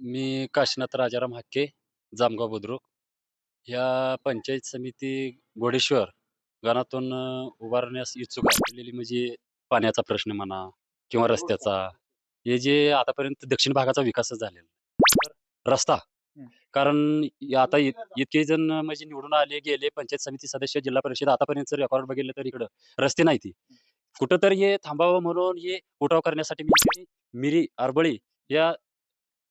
मी काशीनाथ राजाराम हाके जामगाव बुद्रुक. ह्या पंचायत समिती घोडेश्वर गणातून उभारण्यास इच्छुक असलेली म्हणजे पाण्याचा प्रश्न म्हणा किंवा रस्त्याचा हे जे आतापर्यंत दक्षिण भागाचा विकासच झालेला. तर रस्ता. कारण आता इत- इतके जण म्हणजे निवडून आले गेले पंचायत समिती सदस्य जिल्हा परिषद आतापर्यंत रेकॉर्ड बघितलं तर इकडं रस्ते नाही ती. कुठंतरी हे थांबावं म्हणून हे उठाव करण्यासाठी मी मिरी अरबळी या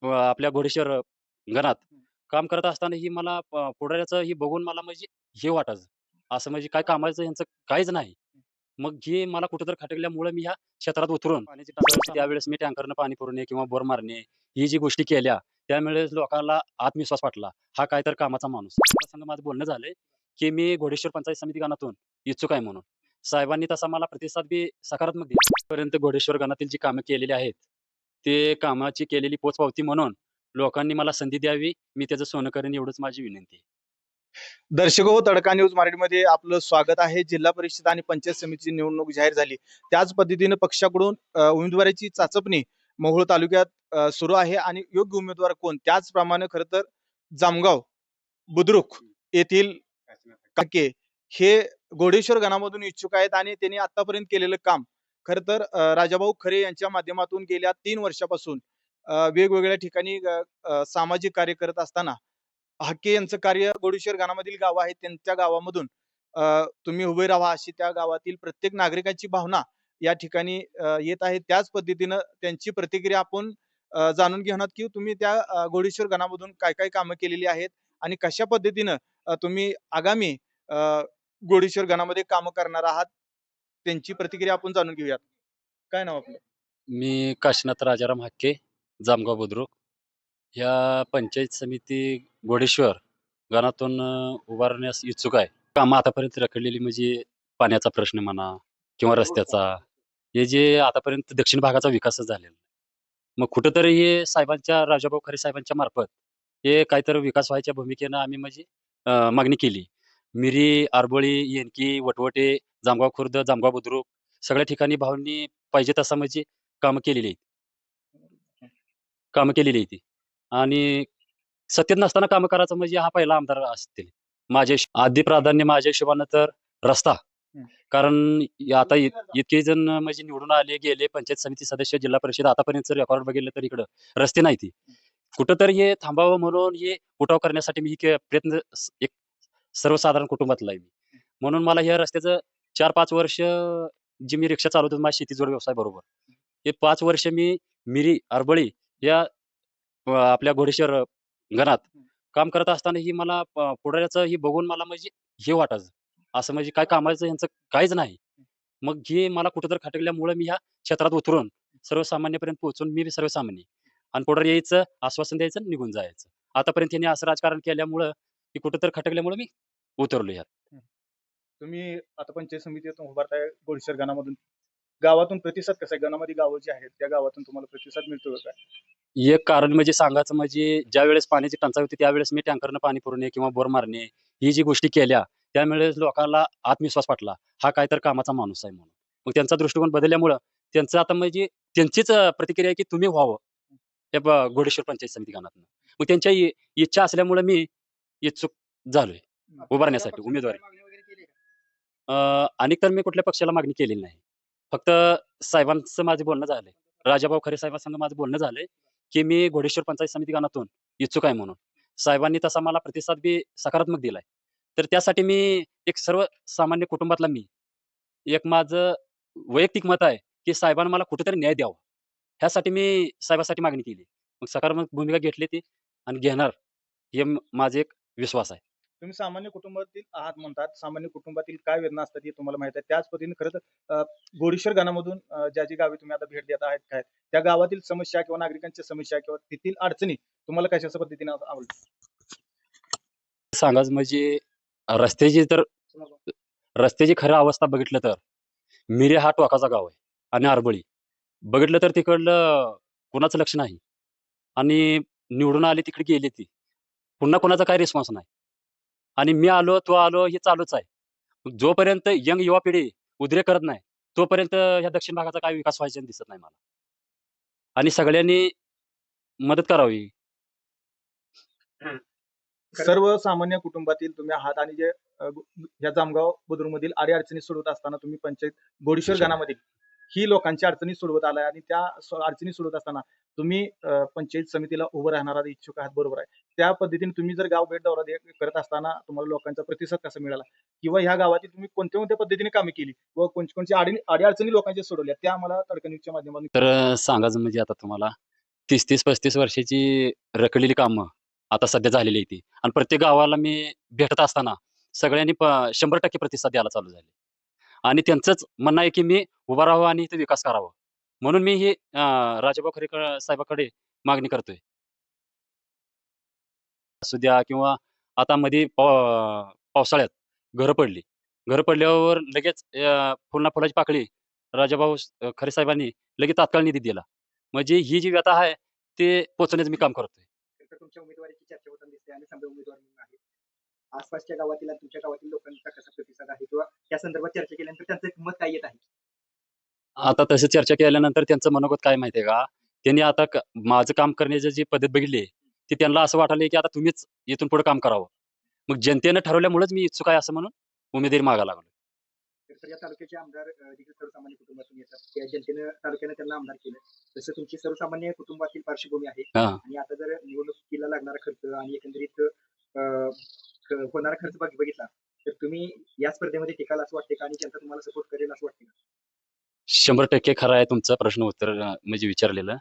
अ, आपल्या घोडेश्वर गणात काम करत असताना ही मला प- पुढाऱ्याचं ही बघून मला म्हणजे हे वाटायचं. असं म्हणजे काय कामाचं यांचं काहीच नाही. मग हे मला कुठंतरी खटकल्यामुळे मी ह्या क्षेत्रात उतरून पाण्याची टंचाई त्यावेळेस मी टँकरनं पाणी पुरवणे किंवा बोर मारणे ही जी गोष्टी केल्या त्यामुळे लोकांना आत्मविश्वास वाटला. हा काय तर कामाचा माणूस. संग माझं बोलणं झालंय की मी घोडेश्वर पंचायत समिती गणातून इच्छुक आहे म्हणून. साहेबांनी तसा मला प्रतिसाद बी सकारात्मक दिला. पर्यंत घोडेश्वर गणातील जी कामं केलेली आहेत ते कामाची केलेली पोचपावती म्हणून लोकांनी मला संधी द्यावी. मी त्याचं सोनं करेन एवढंच माझी विनंती आहे. दर्शक हो तडका न्यूज मराठीमध्ये आपलं स्वागत आहे. जिल्हा परिषद आणि पंचायत समितीची निवडणूक जाहीर झाली. त्याच पद्धतीने पक्षाकडून अ, उमेदवाराची चाचपणी मोहोळ तालुक्यात अ, सुरू आहे आणि योग्य उमेदवार कोण? त्याचप्रमाणे खरं तर जामगाव बुद्रुक येथील काके हे गोडेश्वर गणामधून इच्छुक आहेत आणि त्यांनी आतापर्यंत केलेलं काम खरं तर राजाभाऊ खरे यांच्या माध्यमातून गेल्या तीन वर्षापासून वेगवेगळ्या ठिकाणी सामाजिक कार्य करत असताना हाके यांचं कार्य गोडेश्वर गानामधील गाव आहे त्यांच्या गावामधून तुम्ही उभे राहा अशी त्या गावातील प्रत्येक नागरिकांची भावना या ठिकाणी येत आहे. त्याच पद्धतीनं त्यांची प्रतिक्रिया आपण जाणून घेणार की तुम्ही त्या गोडेश्वर गणामधून काय काय कामं केलेली आहेत आणि कशा पद्धतीनं तुम्ही आगामी अ, गणामध्ये कामं करणार आहात? त्यांची प्रतिक्रिया आपण जाणून घेऊयात. काय नाव आपलं? मी काशीनाथ राजाराम हाके जामगाव बुद्रुक. ह्या पंचायत समिती घोडेश्वर गणातून उभारण्यास इच्छुक आहे. कामं आतापर्यंत रखडलेली म्हणजे पाण्याचा प्रश्न म्हणा किंवा रस्त्याचा हे जे आतापर्यंत दक्षिण भागाचा विकासच झालेला. मग कुठंतरी हे साहेबांच्या राजाभाऊ खरे साहेबांच्या मार्फत हे काहीतरी विकास व्हायच्या भूमिकेनं आम्ही म्हणजे मागणी केली. मिरी आरबोळी येनकी वटवटे जामगाव खुर्द जामगाव बुद्रुक सगळ्या ठिकाणी भाऊंनी पाहिजे तसा म्हणजे कामं केलेली आहेत. कामं केलेली आहे ती. आणि सत्तेत नसताना कामं करायचं म्हणजे हा पहिला आमदार असतील. हिश- आधी प्राधान्य माझ्या हिशोबानं तर रस्ता. कारण आता इत- इतके जण म्हणजे निवडून आले गेले पंचायत समिती सदस्य जिल्हा परिषद आतापर्यंत रेकॉर्ड बघितलं तर इकडं रस्ते नाही ती. कुठंतरी हे थांबावं म्हणून हे उठाव करण्यासाठी मी प्रयत्न एक सर्वसाधारण कुटुंबातला आहे मी. म्हणून मला ह्या रस्त्याचं चार पाच वर्ष जी मी रिक्षा चालवतो माझ्या शेतीजोड व्यवसाय बरोबर. हे पाच वर्ष मी मिरी अरबळी या आपल्या घोडेश्वर गणात काम करत असताना ही मला पुढाऱ्याचं ही बघून मला म्हणजे हे वाटायचं. असं म्हणजे काय कामाचं यांचं काहीच नाही. मग हे मला कुठंतरी खटकल्यामुळे मी ह्या क्षेत्रात उतरून सर्वसामान्यपर्यंत पोहोचून मी सर्वसामान्य. आणि पुढे यायचं आश्वासन द्यायचं निघून जायचं. आतापर्यंत यांनी असं राजकारण केल्यामुळं की कुठंतरी खटकल्यामुळे मी उतरलो यात तुम्ही आता पंचायत समितीतून उभारताय गोडशेर गणामधून गावातून प्रतिसाद कसा आहे? गणामध्ये गावं जी आहेत त्या गावातून तुम्हाला प्रतिसाद मिळतो का काय? एक कारण म्हणजे सांगायचं म्हणजे ज्या वेळेस पाण्याची टंचाई होती त्यावेळेस मी टँकरनं पाणी पुरवणे किंवा बोर मारणे ही जी गोष्टी केल्या त्यामुळे लोकांना आत्मविश्वास वाटला हा काय तर कामाचा माणूस आहे म्हणून. मग त्यांचा दृष्टिकोन बदलल्यामुळं त्यांचं आता म्हणजे त्यांचीच प्रतिक्रिया आहे की तुम्ही व्हावं. या घोडेश्वर पंचायत समिती गणातनं मग त्यांच्या इच्छा असल्यामुळे मी इच्छुक झालोय. उभारण्यासाठी उमेदवारी. आणि तर मी कुठल्या पक्षाला मागणी केलेली नाही. फक्त साहेबांचं माझं बोलणं झालंय. राजाभाऊ खरे साहेबांसंग माझं बोलणं झालंय की मी घोडेश्वर पंचायत समिती गणातून इच्छुक आहे म्हणून. साहेबांनी तसा मला प्रतिसाद बी सकारात्मक दिलाय. तर त्यासाठी मी एक सर्वसामान्य कुटुंबातला मी एक माझं वैयक्तिक मत आहे की साहेबांना मला कुठेतरी न्याय द्यावा. ह्यासाठी मी साहेबासाठी मागणी केली. मग सकारात्मक भूमिका घेतली ती आणि घेणार हे माझा माझे एक विश्वास आहे. तुम्ही सामान्य कुटुंबातील आहात म्हणतात. सामान्य कुटुंबातील काय वेदना असतात हे तुम्हाला माहीत आहे. त्याच पद्धतीने खरं तर अं, गोडीश्वर गावामधून अं, ज्या जी गावी तुम्ही आता भेट देत आहेत काय त्या गावातील समस्या किंवा नागरिकांच्या समस्या किंवा तेथील अडचणी तुम्हाला कशा पद्धतीने आव- आवडतात सांगायचं म्हणजे रस्त्याची तर रस्त्याची खरं अवस्था बघितलं तर मिरे हा टोकाचा गाव आहे आणि आरबळी. बघितलं तर तिकडलं कुणाचं लक्ष नाही. आणि निवडून आली तिकडे गेली ती. पुन्हा कोणाचा काही रिस्पॉन्स नाही. आणि मी आलो तो आलो हे चालूच आहे. जोपर्यंत यंग युवा पिढी उद्रेक करत नाही तोपर्यंत ह्या दक्षिण भागाचा काय विकास व्हायचा दिसत नाही मला. आणि सगळ्यांनी मदत करावी. सर्वसामान्य कुटुंबातील तुम्ही आहात आणि जे या जामगाव बुद्रुक मधील अडी अडचणी सोडवत असताना तुम्ही पंचायत गोडीश्वर. गणामधील ही लोकांची अडचणी सोडवत आलाय आणि त्या अडचणी सोडवत असताना तुम्ही पंचायत समितीला उभं राहणारा इच्छुक आहात बरोबर आहे. त्या पद्धतीने तुम्ही जर गाव भेट दौरा करत असताना तुम्हाला लोकांचा प्रतिसाद कसा मिळाला? किंवा ह्या गावातील तुम्ही कोणत्या कोणत्या पद्धतीने कामे केली? व कोणत्या कोणत्या अडी अडीअडचणी लोकांच्या सोडवल्या त्या आम्हाला तडकणीच्या माध्यमातून तर सांगायचं म्हणजे आता तुम्हाला तीस तीस पस्तीस वर्षाची रखडलेली कामं आता सध्या झालेली आहे ती. आणि प्रत्येक गावाला मी भेटत असताना सगळ्यांनी शंभर टक्के प्रतिसाद द्यायला चालू झाले. आणि त्यांचंच म्हणणं आहे की मी उभा राहावं आणि इथं विकास करावा. म्हणून मी ही राजाभाऊ खरेकर साहेबाकडे मागणी करतोय. असू द्या किंवा आता मध्ये पाव- पावसाळ्यात घरं पडली. घरं पडल्यावर लगेच फुलना फुलाची पाकळी राजाभाऊ खरे साहेबांनी लगेच तात्काळ निधी दिला. म्हणजे ही जी व्यथा आहे ते पोचवण्याचं मी काम करतोय. तुमच्या उमेदवारीची चर्चा होताना दिसते आणि समजा उमेदवार म्हणून आहे आसपासच्या गावातील आणि तुमच्या गावातील लोकांचा कसा प्रतिसाद आहे किंवा त्या संदर्भात चर्चा केल्यानंतर त्यांचं मत काय येत आहे? आता तसं चर्चा केल्यानंतर त्यांचं मनोगत काय माहितीये का? त्यांनी आता माझं काम करण्याची जी पद्धत बघितली ती त्यांना असं वाटलं की आता तुम्हीच इथून पुढे काम करावं. मग जनतेनं ठरवल्यामुळेच मी इच्छुक आहे असं म्हणून उमेदवारी मागायला लागलो या तालुक्याचे आमदार देखील सर्वसामान्य कुटुंबातून येतात त्या जनतेनं तालुक्यानं त्यांना आमदार केलं. तसं तुमची सर्वसामान्य कुटुंबातील पार्श्वभूमी आहे. आणि आता जर निवडणुकीला लागणारा खर्च आणि एकंदरीत होणारा खर्च बघ- बघितला तर तुम्ही या स्पर्धेमध्ये टिकाल असं वाटते का? आणि जनता तुम्हाला सपोर्ट करेल असं वाटते का? शंभर टक्के खरं आहे तुमचं प्रश्न उत्तर म्हणजे विचारलेलं.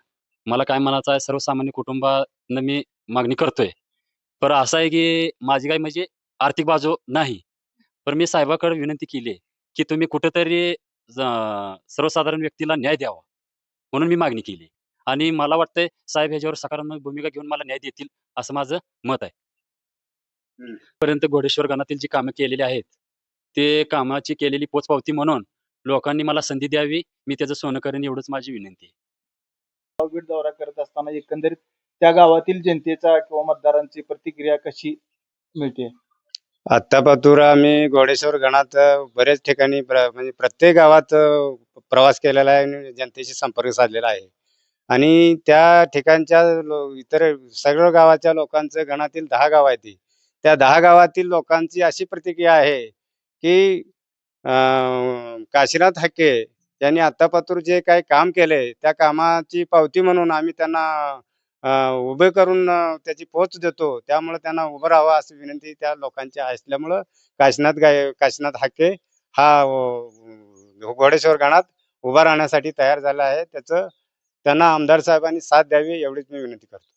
मला काय म्हणायचं आहे सर्वसामान्य कुटुंबानं मी मागणी करतोय. पण असं आहे की माझी काय म्हणजे आर्थिक बाजू नाही. पण मी साहेबाकडे विनंती केली की तुम्ही कुठेतरी सर्वसाधारण व्यक्तीला न्याय द्यावा म्हणून मी मागणी केली. आणि मला वाटतंय साहेब ह्याच्यावर सकारात्मक भूमिका घेऊन मला न्याय देतील असं माझं मत आहे. पर्यंत घोडेश्वर गणातील जी कामं केलेली आहेत ते कामाची केलेली पोचपावती म्हणून लोकांनी मला संधी द्यावी मी त्याचं सोनं करेन एवढंच माझी विनंती दौरा करत असताना एकंदरीत त्या गावातील जनतेचा किंवा मतदारांची प्रतिक्रिया कशी मिळते आत्तापातूर आम्ही घोडेश्वर गणात बऱ्याच ठिकाणी प्र- म्हणजे प्रत्येक गावात अ, प्रवास केलेला आहे आणि जनतेशी संपर्क साधलेला आहे आणि त्या ठिकाणच्या लो- इतर सगळ्या गावाच्या लोकांचं गणातील दहा गाव आहेत ती. त्या दहा गावातील लोकांची अशी प्रतिक्रिया आहे की अं, काशीनाथ हक्के यांनी आत्तापातूर जे काही काम केले त्या कामाची पावती म्हणून आम्ही त्यांना उभे करून त्याची पोच देतो. त्यामुळे त्यांना उभं राहावं अशी विनंती त्या लोकांची असल्यामुळं काशीनाथ गाय काशीनाथ हाके हा घोडेश्वर गणात उभा राहण्यासाठी तयार झाला आहे. त्याचं त्यांना आमदार साहेबांनी साथ द्यावी एवढीच मी विनंती करतो.